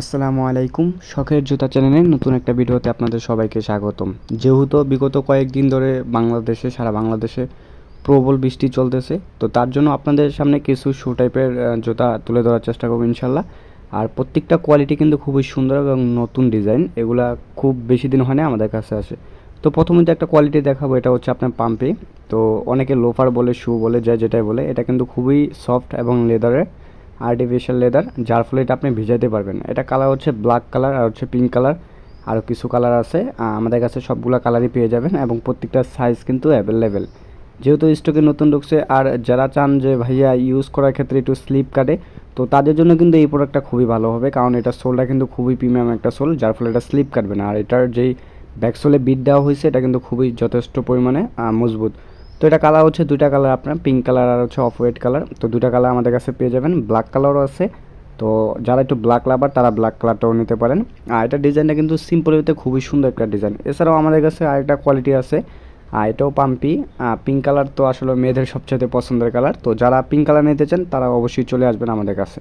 আসসালামু আলাইকুম। শখের জুতা চ্যানেলের নতুন একটা ভিডিওতে আপনাদের সবাইকে স্বাগতম। যেহেতু বিগত কয়েকদিন ধরে বাংলাদেশে, সারা বাংলাদেশে প্রবল বৃষ্টি চলতেছে, তো তার জন্য আপনাদের সামনে কিছু শু টাইপের জুতা তুলে ধরার চেষ্টা করব ইনশাল্লাহ আর প্রত্যেকটা কোয়ালিটি কিন্তু খুবই সুন্দর এবং নতুন ডিজাইন এগুলা খুব বেশি দিন হয় না আমাদের কাছে আসে। তো প্রথমে যে একটা কোয়ালিটি দেখাবো, এটা হচ্ছে আপনার পাম্পে। তো অনেকে লোফার বলে শু বলে যায় যেটাই বলে, এটা কিন্তু খুবই সফট এবং লেদারের আর্টিফিশিয়াল লেদার যার ফলে এটা আপনি ভিজাতে পারবেন। এটা কালার হচ্ছে ব্ল্যাক কালার আর হচ্ছে পিঙ্ক কালার আরও কিছু কালার আছে। আমাদের কাছে সবগুলো কালারই পেয়ে যাবেন এবং প্রত্যেকটা সাইজ কিন্তু অ্যাভেলেবেল যেহেতু স্টকে নতুন ঢুকছে, আর যারা চান যে ভাইয়া ইউজ করার ক্ষেত্রে একটু স্লিপ কাটে, তো তাদের জন্য কিন্তু এই প্রোডাক্টটা খুবই ভালো হবে। কারণ এটা সোলটা কিন্তু খুবই প্রিমিয়াম একটা সোল যার ফলে এটা স্লিপ কাটবে না। আর এটার যেই ব্যাক সোলে বিট দেওয়া হয়েছে, এটা কিন্তু খুবই যথেষ্ট পরিমাণে মজবুত। তো এটা কালার হচ্ছে দুইটা কালার আপনার পিঙ্ক কালার আর হচ্ছে অফ হোয়াইট কালার তো দুইটা কালার আমাদের কাছে পেয়ে যাবেন। ব্ল্যাক কালারও আছে। তো যারা একটু ব্ল্যাক লাভার তারা ব্ল্যাক কালারটাও নিতে পারেন। আর এটা ডিজাইনটা কিন্তু সিম্পল হইতে খুবই সুন্দর একটা ডিজাইন এছাড়াও আমাদের কাছে আর আরেকটা কোয়ালিটি আছে। আর এটাও পাম্পি। পিঙ্ক কালার তো আসলে মেয়েদের সবচেয়ে পছন্দের কালার তো যারা পিঙ্ক কালার নিতে চান, তারা অবশ্যই চলে আসবেন আমাদের কাছে।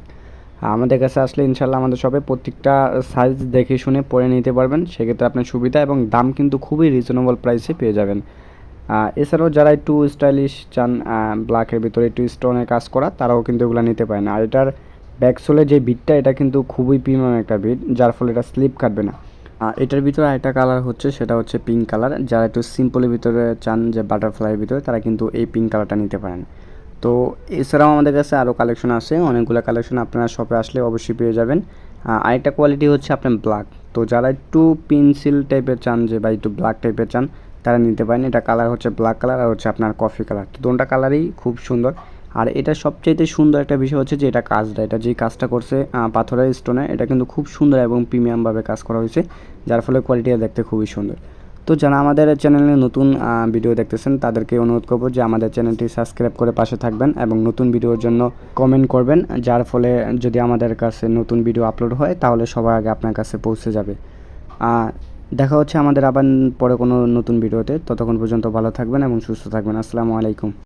আমাদের কাছে আসলে ইনশাল্লাহ আমাদের শপে প্রত্যেকটা সাইজ দেখে শুনে পরে নিতে পারবেন। সেক্ষেত্রে আপনার সুবিধা এবং দাম কিন্তু খুবই রিজনেবল প্রাইসে পেয়ে যাবেন। এছাড়াও যারা একটু স্টাইলিশ চান ব্ল্যাকের ভিতরে একটু স্টোনের কাজ করা, তারাও কিন্তু এগুলো নিতে পারেন আর এটার ব্যাকসোলে যে বিটটা এটা কিন্তু খুবই প্রিমিয়াম একটা বিট যার ফলে এটা স্লিপ কাটবে না। আর এটার ভিতরে আরেকটা কালার হচ্ছে, সেটা হচ্ছে পিঙ্ক কালার যারা একটু সিম্পলের ভিতরে চান, যে বাটারফ্লাইয়ের ভিতরে, তারা কিন্তু এই পিঙ্ক কালারটা নিতে পারেন। তো এছাড়াও আমাদের কাছে আরও কালেকশন আছে, অনেকগুলো কালেকশন আপনারা শপে আসলে অবশ্যই পেয়ে যাবেন। আরেকটা কোয়ালিটি হচ্ছে আপনার ব্ল্যাক তো যারা একটু পেন্সিল টাইপের চান, যে বা একটু ব্ল্যাক টাইপের চান তারা নিতে পারেন। এটা কালার হচ্ছে ব্ল্যাক কালার আর হচ্ছে আপনার কফি কালার তো দুটা কালারই খুব সুন্দর। আর এটা সবচাইতে সুন্দর একটা বিষয় হচ্ছে যে এটা কাজটা, এটা যেই কাজটা করছে পাথরের স্টোনে এটা কিন্তু খুব সুন্দর এবং প্রিমিয়ামভাবে কাজ করা হয়েছে, যার ফলে কোয়ালিটিটা দেখতে খুবই সুন্দর। তো যারা আমাদের চ্যানেলে নতুন ভিডিও দেখতেছেন, তাদেরকে অনুরোধ করব যে আমাদের চ্যানেলটি সাবস্ক্রাইব করে পাশে থাকবেন এবং নতুন ভিডিওর জন্য কমেন্ট করবেন, যার ফলে যদি আমাদের কাছে নতুন ভিডিও আপলোড হয়, তাহলে সবার আগে আপনার কাছে পৌঁছে যাবে। দেখা হচ্ছে আমাদের আবার পরে কোনো নতুন ভিডিওতে। ততক্ষণ পর্যন্ত ভালো থাকবেন এবং সুস্থ থাকবেন। আসসালামু আলাইকুম।